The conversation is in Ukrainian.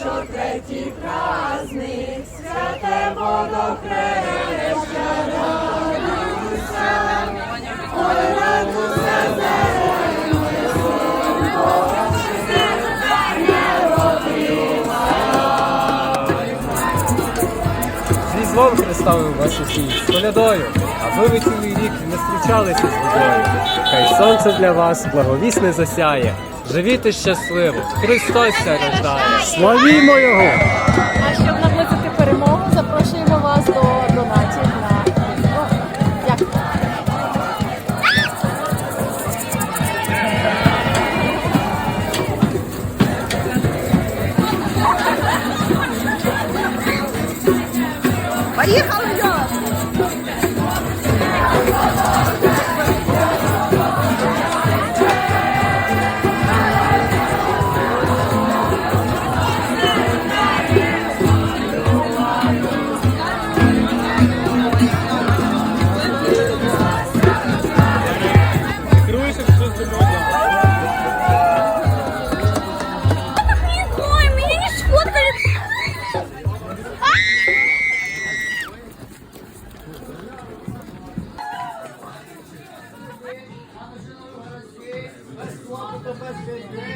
що третій праздник святе водохреща, радуйся, ой, радуйся, земле, син Божий, Зі злом Христовим вас усіх, з колядою, аби ви цілий рік не зустрічалися з водою. Хай сонце для вас благовісне засяє. Живіте щасливо, Христос ся рождає. Славімо Його! А щоб наблизити перемогу, запрошуємо вас до донатів на Різдво. Дякую. Поїхали, President